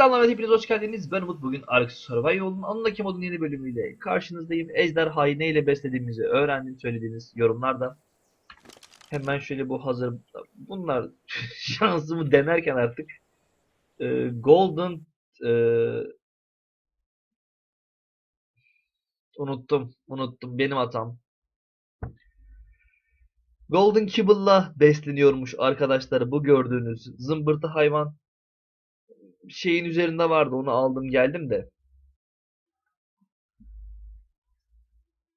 Selamlar hepiniz hoş geldiniz. Ben Umut bugün Ark Survival yolunun anındaki modun yeni bölümüyle karşınızdayım. Ejderhayı neyle beslediğimizi öğrendim söylediğiniz yorumlarda. Hemen şöyle bu hazır bunlar şansımı denerken artık e, Golden e, unuttum unuttum benim hatam. Golden Kibble'la besleniyormuş arkadaşlar bu gördüğünüz zımbırtı hayvan şeyin üzerinde vardı onu aldım geldim de.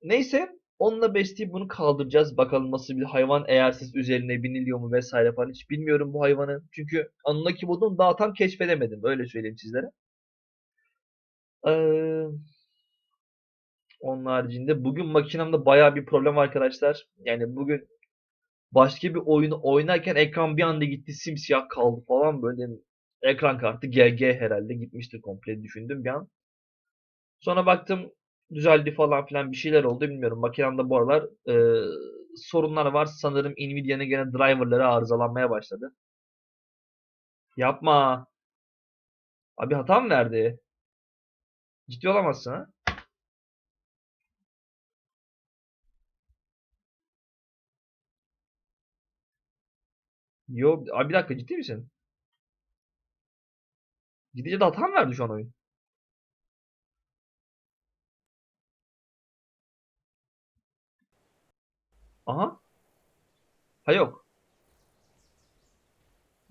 Neyse onunla besleyip bunu kaldıracağız. Bakalım nasıl bir hayvan eğer siz üzerine biniliyor mu vesaire falan hiç bilmiyorum bu hayvanı. Çünkü anındaki modunu daha tam keşfedemedim. Öyle söyleyeyim sizlere. Ee, onun haricinde bugün makinemde baya bir problem arkadaşlar. Yani bugün başka bir oyunu oynarken ekran bir anda gitti simsiyah kaldı falan böyle ekran kartı GG herhalde gitmiştir komple düşündüm bir an. Sonra baktım düzeldi falan filan bir şeyler oldu bilmiyorum. Makinemde bu aralar e, sorunlar var. Sanırım Nvidia'nın gene driverları arızalanmaya başladı. Yapma. Abi hata mı verdi? Ciddi olamazsın ha? Yo, abi bir dakika ciddi misin? Gidince de hata mı verdi şu an oyun? Aha. Ha yok.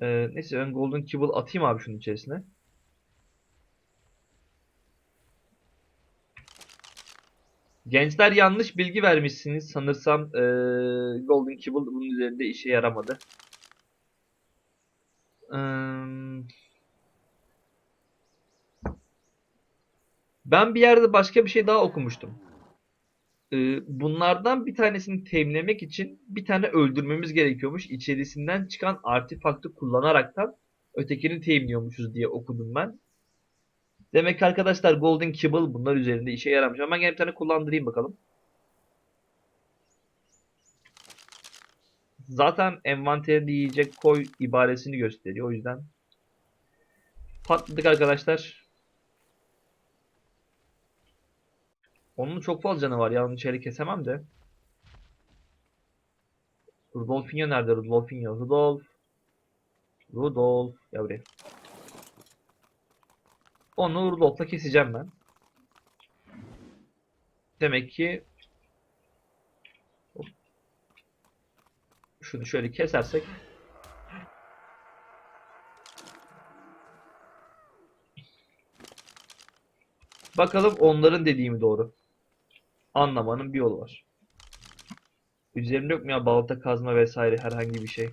Ee, neyse ön Golden Kibble atayım abi şunun içerisine. Gençler yanlış bilgi vermişsiniz. Sanırsam ee, Golden Kibble bunun üzerinde işe yaramadı. Ee, ben bir yerde başka bir şey daha okumuştum. Ee, bunlardan bir tanesini teminlemek için bir tane öldürmemiz gerekiyormuş. İçerisinden çıkan artefaktı kullanaraktan ötekini teminliyormuşuz diye okudum ben. Demek ki arkadaşlar Golden Kibble bunlar üzerinde işe yaramış. Ben gene bir tane kullandırayım bakalım. Zaten envanterinde yiyecek koy ibaresini gösteriyor. O yüzden patladık arkadaşlar. Onun çok fazla canı var ya. İçeri kesemem de. Rudolfinho nerede? Rudolfinho. Rudolf. Rudolf. Ya buraya. Onu Rudolf'la keseceğim ben. Demek ki şunu şöyle kesersek Bakalım onların dediği mi doğru. Anlamanın bir yolu var. Üzerimde yok mu ya balta kazma vesaire herhangi bir şey.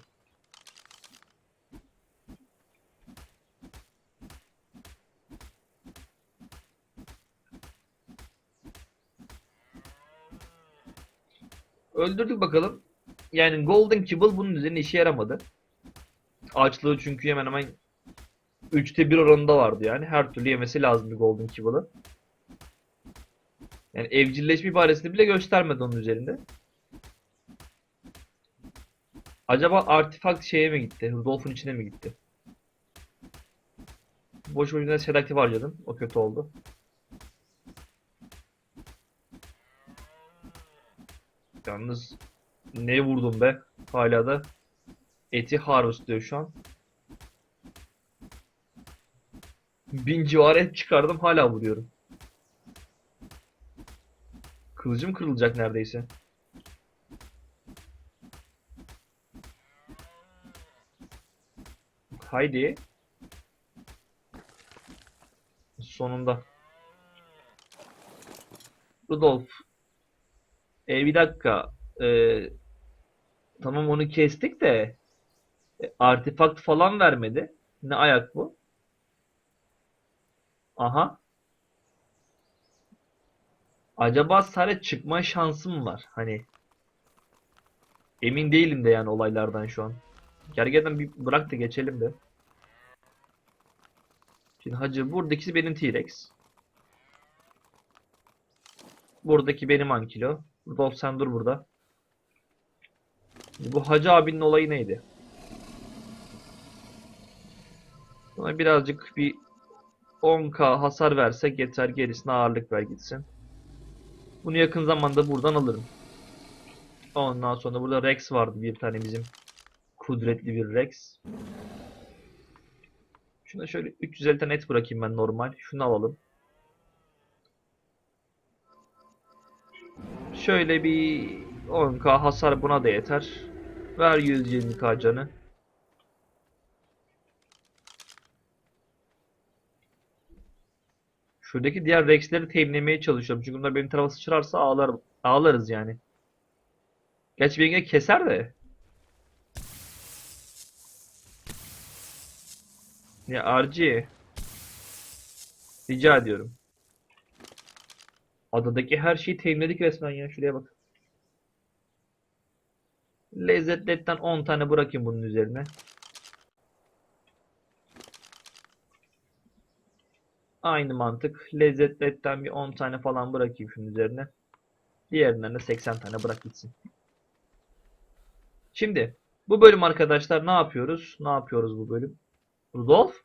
Öldürdük bakalım. Yani Golden Kibble bunun üzerine işe yaramadı. Açlığı çünkü hemen hemen 3'te 1 oranında vardı yani. Her türlü yemesi lazım bir Golden Kibble'ı. Yani evcilleşme ibaresini bile göstermedi onun üzerinde. Acaba artifakt şeye mi gitti? Rudolf'un içine mi gitti? Boş boşuna sedaktif harcadım. O kötü oldu. Yalnız ne vurdum be? Hala da eti harvest diyor şu an. Bin civarı et çıkardım hala vuruyorum. Kılıcım kırılacak neredeyse. Haydi. Sonunda. Rudolf. E, bir dakika. E, tamam onu kestik de e, artefakt falan vermedi. Ne ayak bu? Aha. Acaba sadece çıkma şansım var. Hani emin değilim de yani olaylardan şu an. Gerçekten bir bırak da geçelim de. Şimdi hacı buradaki benim T-Rex. Buradaki benim Ankilo. Rudolf sen dur burada. Bu hacı abinin olayı neydi? Buna birazcık bir 10k hasar versek yeter gerisine ağırlık ver gitsin. Bunu yakın zamanda buradan alırım. Ondan sonra burada Rex vardı bir tane bizim kudretli bir Rex. Şuna şöyle 350 tane et bırakayım ben normal. Şunu alalım. Şöyle bir 10k hasar buna da yeter. Ver 120k canı. Şuradaki diğer Rex'leri teminlemeye çalışıyorum. Çünkü bunlar benim tarafa sıçrarsa ağlar, ağlarız yani. Gerçi yine keser de. Ya RG. Rica ediyorum. Adadaki her şeyi teminledik resmen ya. Şuraya bak. Lezzetletten 10 tane bırakayım bunun üzerine. Aynı mantık. Lezzetletten bir 10 tane falan bırakayım şunun üzerine. Diğerinden de 80 tane bırak gitsin. Şimdi bu bölüm arkadaşlar ne yapıyoruz? Ne yapıyoruz bu bölüm? Rudolf?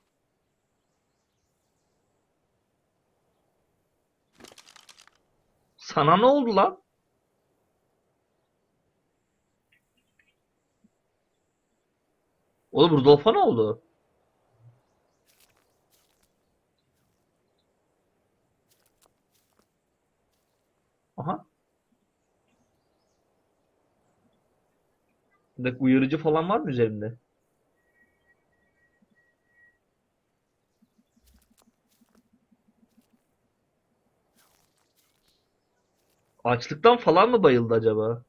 Sana ne oldu lan? Oğlum Rudolf'a ne oldu? Aha. Bir dakika, uyarıcı falan var mı üzerinde? Açlıktan falan mı bayıldı acaba?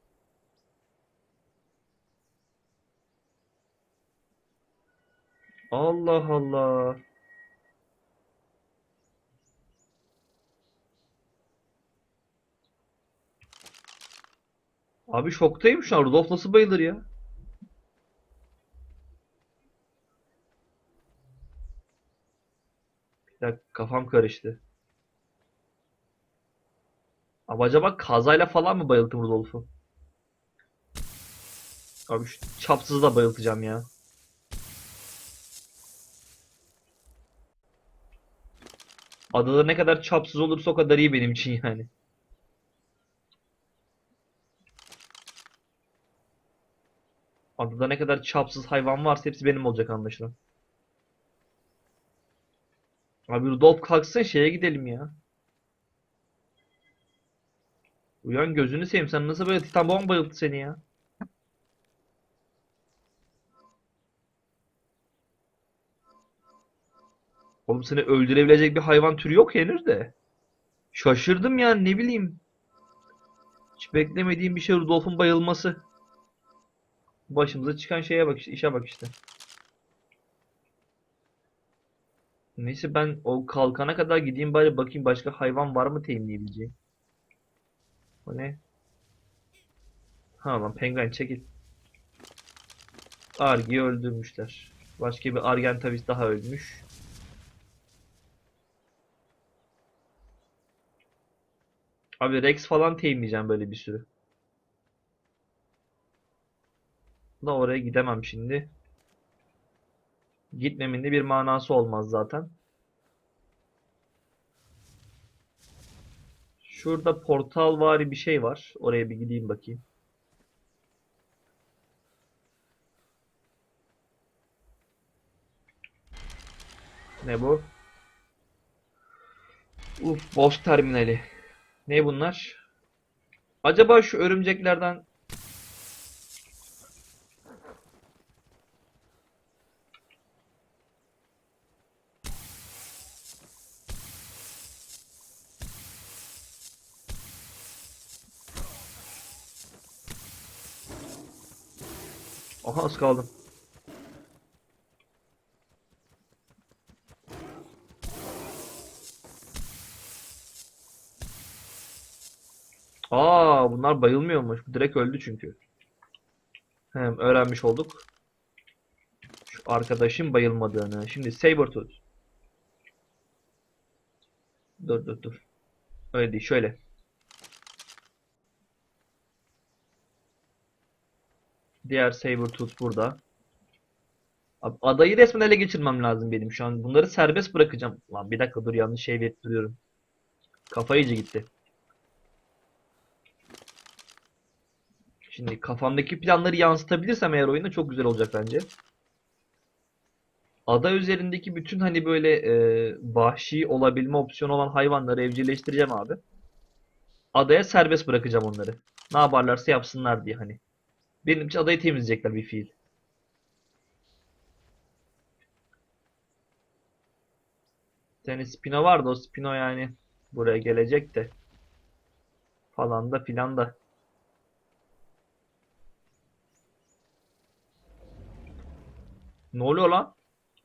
Allah Allah. Abi şoktayım şu an. Rudolf nasıl bayılır ya? Bir dakika kafam karıştı. Abi acaba kazayla falan mı bayılttım Rudolf'u? Abi şu çapsızı da bayıltacağım ya. Adada ne kadar çapsız olursa o kadar iyi benim için yani. Adada ne kadar çapsız hayvan varsa hepsi benim olacak anlaşılan. Abi Rudolf kalksın şeye gidelim ya. Uyan gözünü seveyim sen nasıl böyle Titan bomba bayılttı seni ya. Oğlum seni öldürebilecek bir hayvan türü yok henüz de. Şaşırdım ya ne bileyim. Hiç beklemediğim bir şey Rudolf'un bayılması. Başımıza çıkan şeye bak işte, işe bak işte. Neyse ben o kalkana kadar gideyim bari bakayım başka hayvan var mı teminleyebileceğim. O ne? Ha lan penguen çekil. Argi'yi öldürmüşler. Başka bir Argentavis daha ölmüş. Abi Rex falan teminleyeceğim böyle bir sürü. Da oraya gidemem şimdi. Gitmemin de bir manası olmaz zaten. Şurada portal vari bir şey var. Oraya bir gideyim bakayım. Ne bu? Uf, boss terminali. Ne bunlar? Acaba şu örümceklerden Aha az kaldım. Aa bunlar bayılmıyormuş. Direkt öldü çünkü. Hem öğrenmiş olduk. Şu arkadaşın bayılmadığını. Şimdi Sabertooth. Dur dur dur. Öyle değil şöyle. Diğer Sabertooth burada. Adayı resmen ele geçirmem lazım benim şu an. Bunları serbest bırakacağım. Lan bir dakika dur yanlış şey verip duruyorum. Kafa iyice gitti. Şimdi kafamdaki planları yansıtabilirsem eğer oyuna çok güzel olacak bence. Ada üzerindeki bütün hani böyle e, vahşi olabilme opsiyonu olan hayvanları evcilleştireceğim abi. Adaya serbest bırakacağım onları. Ne yaparlarsa yapsınlar diye hani. Benim için adayı temizleyecekler bir fiil. Tane Spino vardı o Spino yani buraya gelecek de falan da filan da. Ne oluyor lan?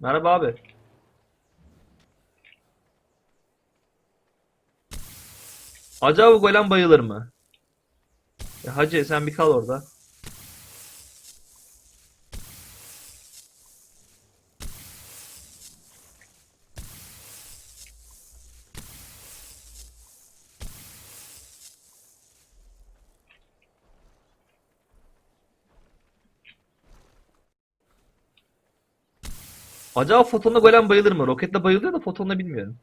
Merhaba abi. Acaba bu bayılır mı? Ya hacı sen bir kal orada. Acaba fotonla golem bayılır mı? Roketle bayılıyor da fotonla bilmiyorum.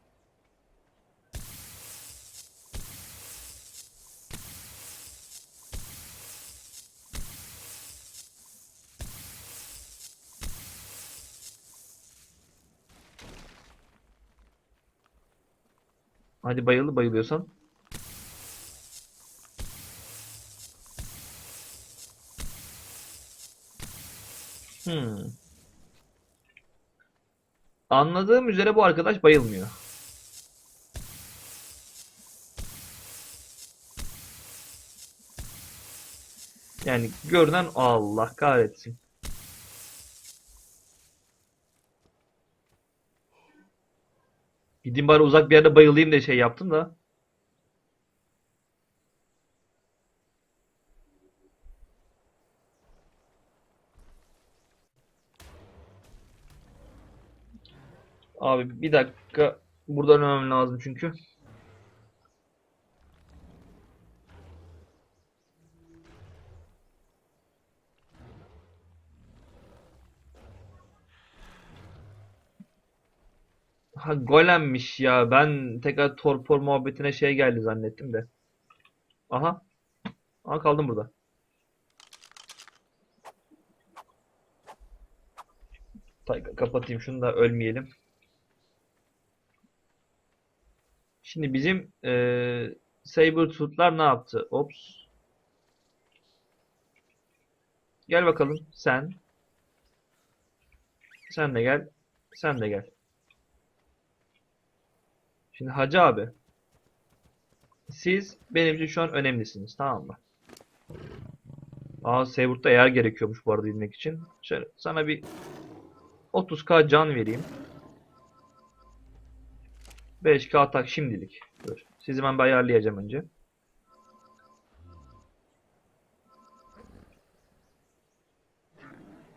Hadi bayıldı bayılıyorsan. Hmm. Anladığım üzere bu arkadaş bayılmıyor. Yani görünen Allah kahretsin. Gideyim bari uzak bir yerde bayılayım diye şey yaptım da. Abi bir dakika buradan ölmem lazım çünkü. Ha golemmiş ya. Ben tekrar torpor muhabbetine şey geldi zannettim de. Aha. Aha kaldım burada. Tay- Kapatayım şunu da ölmeyelim. Şimdi bizim eee Sabertooth'lar ne yaptı? Ops. Gel bakalım sen. Sen de gel. Sen de gel. Şimdi Hacı abi. Siz benim için şu an önemlisiniz. Tamam mı? Aa Sabertooth'ta yer gerekiyormuş bu arada inmek için. Şöyle sana bir 30k can vereyim. 5k atak şimdilik. Dur. Sizi ben bir ayarlayacağım önce.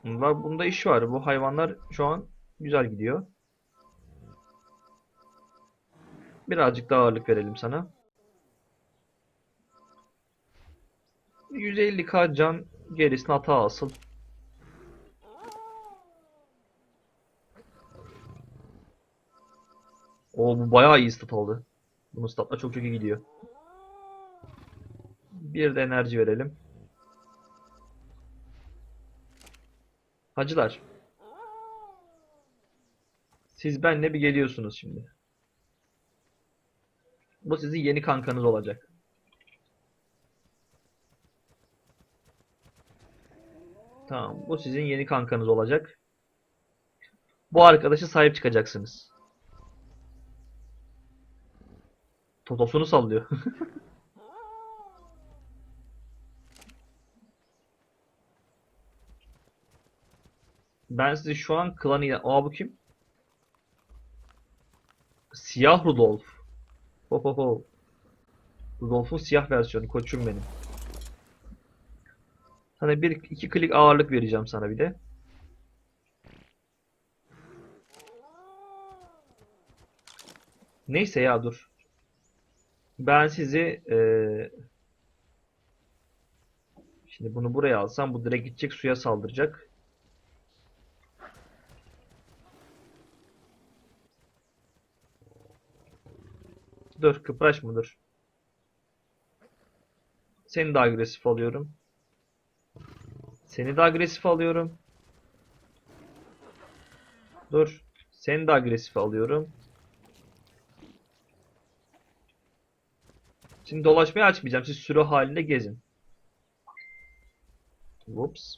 Bunda, bunda iş var. Bu hayvanlar şu an güzel gidiyor. Birazcık daha ağırlık verelim sana. 150k can gerisini hata asıl. O bu bayağı iyi stat aldı. Bunun statla çok çok iyi gidiyor. Bir de enerji verelim. Hacılar. Siz benle bir geliyorsunuz şimdi. Bu sizin yeni kankanız olacak. Tamam, bu sizin yeni kankanız olacak. Bu arkadaşa sahip çıkacaksınız. Totosunu sallıyor. Ben size şu an klan ile... Aa bu kim? Siyah Rudolf. Ho ho ho. Rudolf'un siyah versiyonu koçum benim. Sana bir iki klik ağırlık vereceğim sana bir de. Neyse ya dur ben sizi e, şimdi bunu buraya alsam bu direkt gidecek suya saldıracak. Dur kıpraş mıdır? Seni de agresif alıyorum. Seni de agresif alıyorum. Dur. Seni de agresif alıyorum. Şimdi dolaşmayı açmayacağım. Siz sürü halinde gezin. Whoops.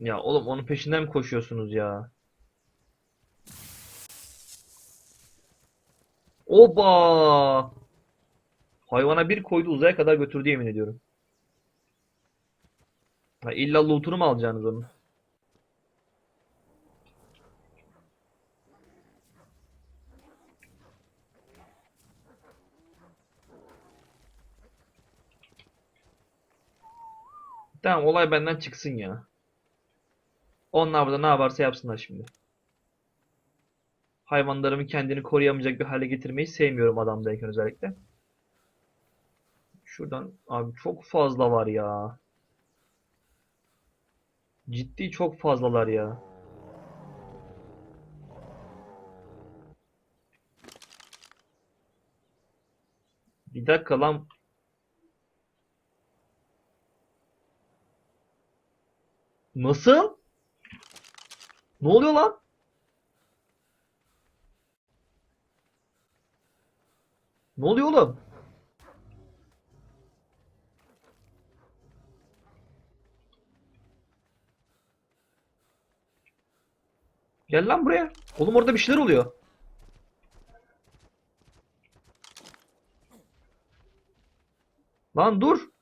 Ya oğlum onun peşinden mi koşuyorsunuz ya? Oba! Hayvana bir koydu uzaya kadar götürdü yemin ediyorum. Ha, illa loot'unu mu alacaksınız onun? Tamam olay benden çıksın ya. Onlar burada ne yaparsa yapsınlar şimdi. Hayvanlarımı kendini koruyamayacak bir hale getirmeyi sevmiyorum adamdayken özellikle. Şuradan abi çok fazla var ya. Ciddi çok fazlalar ya. Bir dakika lan. Nasıl? Ne oluyor lan? Ne oluyor oğlum? Gel lan buraya. Oğlum orada bir şeyler oluyor. Lan dur.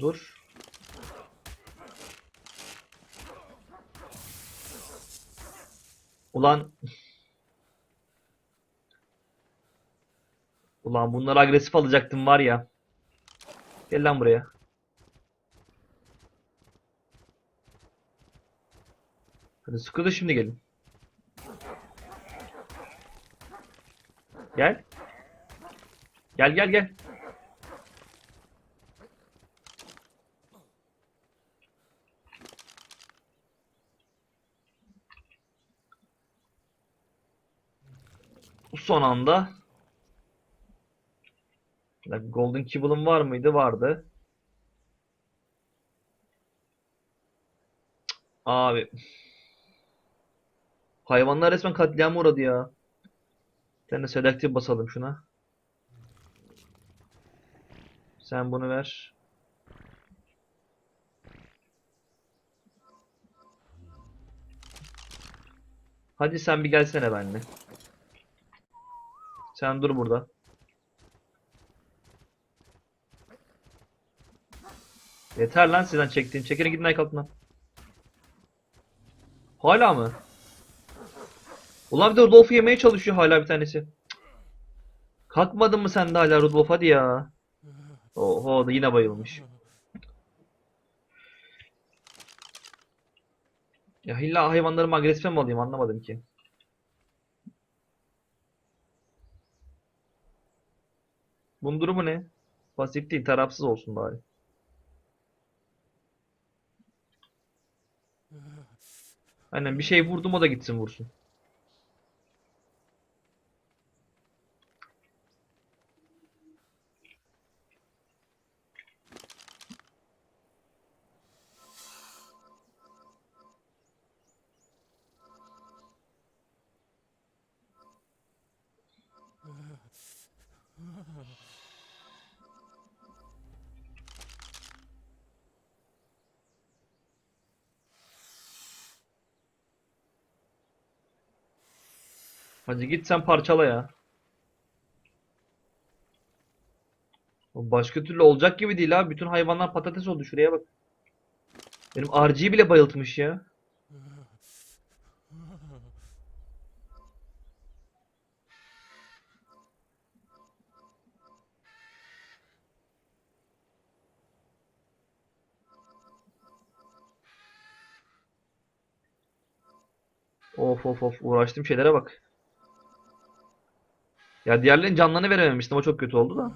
Dur. Ulan Ulan bunları agresif alacaktım var ya. Gel lan buraya. Hadi sıkı da şimdi gelin. Gel. Gel gel gel. Son anda Golden Kibble'ım var mıydı? Vardı. Abi. Hayvanlar resmen katliama uğradı ya. Bir tane selective basalım şuna. Sen bunu ver. Hadi sen bir gelsene benimle. Sen dur burada. Yeter lan sizden çektiğin. Çekerin gidin ayak altına. Hala mı? Ulan bir de Rudolf'u yemeye çalışıyor hala bir tanesi. Kalkmadın mı sen de hala Rudolf hadi ya. Oho da yine bayılmış. Ya illa hayvanlarımı agresife mi alayım anlamadım ki. Bunun durumu ne? Pasif değil tarafsız olsun bari. Aynen bir şey vurdum o da gitsin vursun. Hadi git sen parçala ya. Başka türlü olacak gibi değil abi. Bütün hayvanlar patates oldu. Şuraya bak. Benim RG'yi bile bayıltmış ya. Of of of uğraştığım şeylere bak. Ya diğerlerinin canlarını verememiştim o çok kötü oldu da.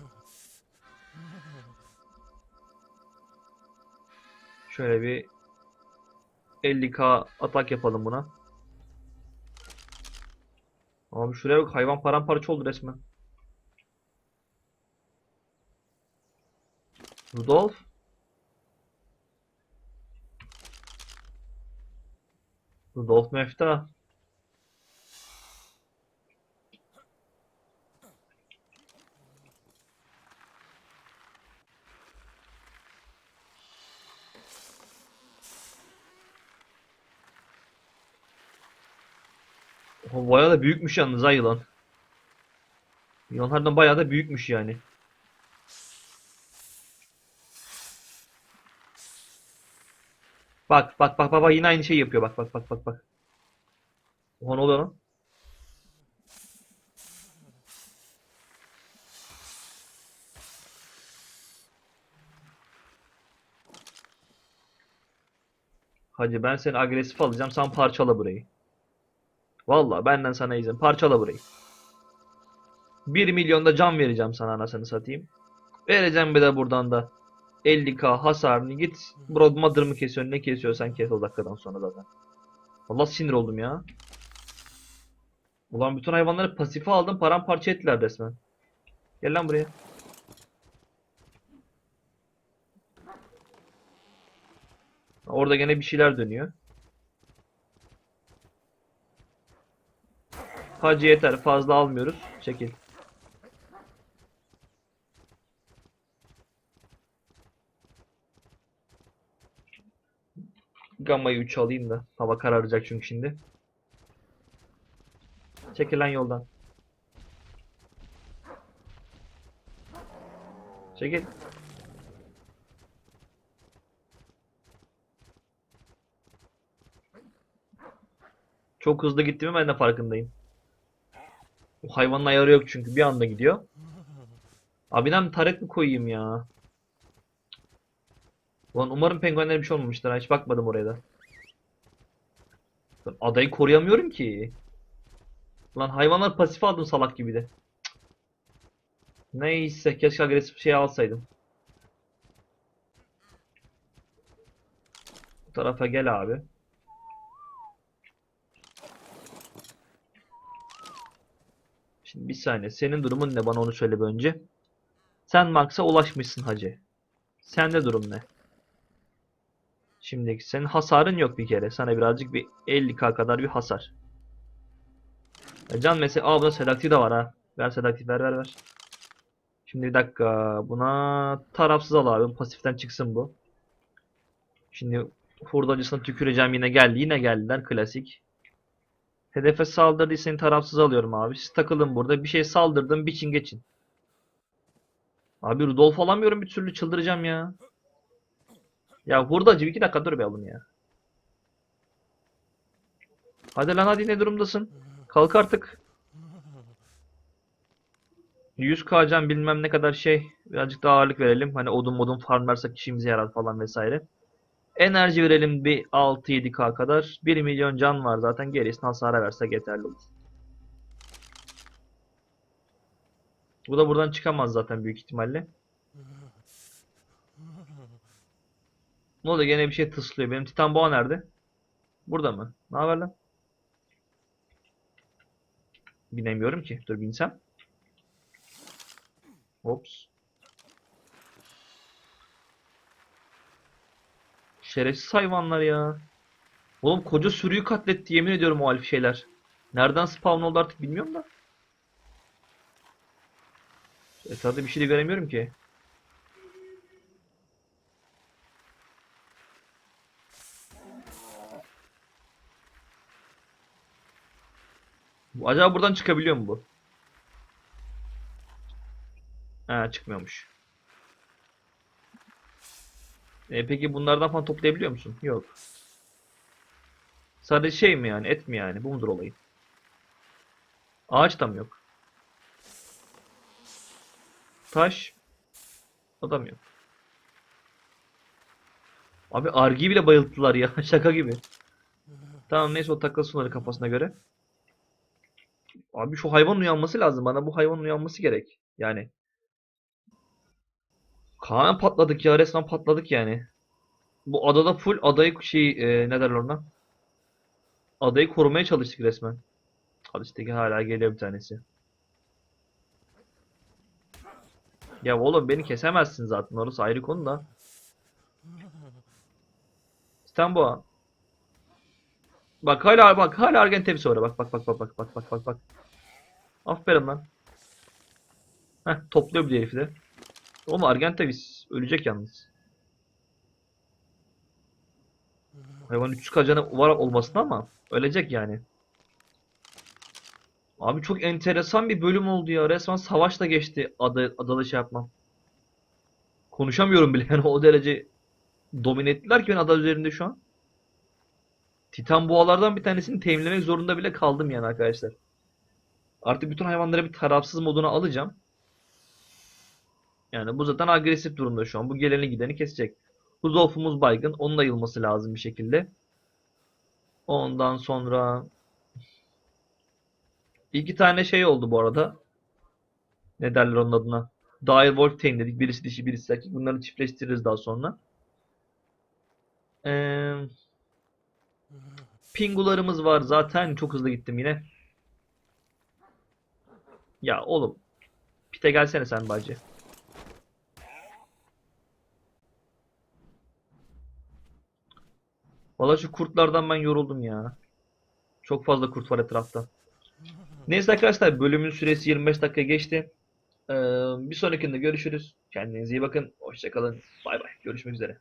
Şöyle bir 50k atak yapalım buna. Abi şuraya bak hayvan paramparça oldu resmen. Rudolf. Rudolf Mefta. O bayağı da büyükmüş yalnız ha yılan. Yılanlardan bayağı da büyükmüş yani. Bak bak bak bak, yine aynı şey yapıyor bak bak bak bak bak. Oha ne oluyor lan? Hacı ben seni agresif alacağım sen parçala burayı. Vallahi benden sana izin parçala burayı. 1 milyonda can vereceğim sana anasını satayım. Vereceğim bir de buradan da 50k hasarını git. Broad Mother mı kesiyorsun ne kesiyorsan kes o dakikadan sonra zaten. Allah sinir oldum ya. Ulan bütün hayvanları pasife aldım paramparça ettiler resmen. Gel lan buraya. Orada gene bir şeyler dönüyor. Hacı yeter fazla almıyoruz. Çekil. Gamma'yı 3 alayım da. Hava kararacak çünkü şimdi. Çekil lan yoldan. Çekil. Çok hızlı gitti mi ben de farkındayım. O hayvanın ayarı yok çünkü bir anda gidiyor. Abi ben taret mi koyayım ya? Ulan umarım penguenlere bir şey olmamıştır. Hiç bakmadım oraya da. Ben adayı koruyamıyorum ki. Lan hayvanlar pasif aldım salak gibi de. Neyse keşke agresif şey alsaydım. Bu tarafa gel abi. Şimdi bir saniye. Senin durumun ne? Bana onu söyle önce. Sen Max'a ulaşmışsın hacı. Sende durum ne? Şimdi senin hasarın yok bir kere. Sana birazcık bir 50k kadar bir hasar. E can mesela aa bunda sedaktif de var ha. Ver sedaktif ver ver ver. Şimdi bir dakika. Buna tarafsız al abi. Pasiften çıksın bu. Şimdi hurdacısına tüküreceğim yine geldi. Yine geldiler klasik. Hedefe saldırdıysa tarafsız alıyorum abi. Siz takılın burada. Bir şey saldırdım. Biçin geçin. Abi Rudolf alamıyorum bir türlü çıldıracağım ya. Ya hurdacı iki dakika dur be oğlum ya. Hadi lan hadi ne durumdasın? Kalk artık. 100k can bilmem ne kadar şey. Birazcık daha ağırlık verelim. Hani odun modun farmlarsak işimize yarar falan vesaire. Enerji verelim bir 6-7k kadar. 1 milyon can var zaten. Gerisini hasara versek yeterli olur. Bu da buradan çıkamaz zaten büyük ihtimalle. Ne oldu gene bir şey tıslıyor. Benim Titan Boğa nerede? Burada mı? Ne haber lan? Binemiyorum ki. Dur binsem. Ops. Şerefsiz hayvanlar ya. Oğlum koca sürüyü katletti yemin ediyorum o alf şeyler. Nereden spawn oldu artık bilmiyorum da. Etrafta bir şey de göremiyorum ki. Acaba buradan çıkabiliyor mu bu? Ha çıkmıyormuş. E, peki bunlardan falan toplayabiliyor musun? Yok. Sadece şey mi yani? Et mi yani? Bu mudur olayı? Ağaç da mı yok? Taş. O da mı yok? Abi argiyi bile bayılttılar ya. Şaka gibi. Tamam neyse o takılsın onları kafasına göre. Abi şu hayvanın uyanması lazım. Bana bu hayvanın uyanması gerek. Yani. Kaan patladık ya. Resmen patladık yani. Bu adada full adayı şey e, ne derler ona? Adayı korumaya çalıştık resmen. Al işte hala geliyor bir tanesi. Ya oğlum beni kesemezsin zaten. Orası ayrı konu da. Bu. Bak hala bak hala Argentev'i sonra bak bak bak bak bak bak bak bak bak. Aferin lan. Heh topluyor de herifi de. Oğlum Argentavis ölecek yalnız. Hayvan 300 canı var olmasına ama ölecek yani. Abi çok enteresan bir bölüm oldu ya. Resmen savaşla geçti ada, adalı şey yapmam. Konuşamıyorum bile yani o derece domine ettiler ki ben ada üzerinde şu an. Titan boğalardan bir tanesini teminlemek zorunda bile kaldım yani arkadaşlar. Artık bütün hayvanları bir tarafsız moduna alacağım. Yani bu zaten agresif durumda şu an. Bu geleni gideni kesecek. Rudolf'umuz baygın. Onun da yılması lazım bir şekilde. Ondan sonra iki tane şey oldu bu arada. Ne derler onun adına? Dire Wolf Tame dedik. Birisi dişi birisi erkek. Bunları çiftleştiririz daha sonra. Ee, Pingularımız var zaten. Çok hızlı gittim yine. Ya oğlum. Pite gelsene sen bacı. Valla şu kurtlardan ben yoruldum ya. Çok fazla kurt var etrafta. Neyse arkadaşlar bölümün süresi 25 dakika geçti. Ee, bir sonrakinde görüşürüz. Kendinize iyi bakın. Hoşçakalın. Bay bay. Görüşmek üzere.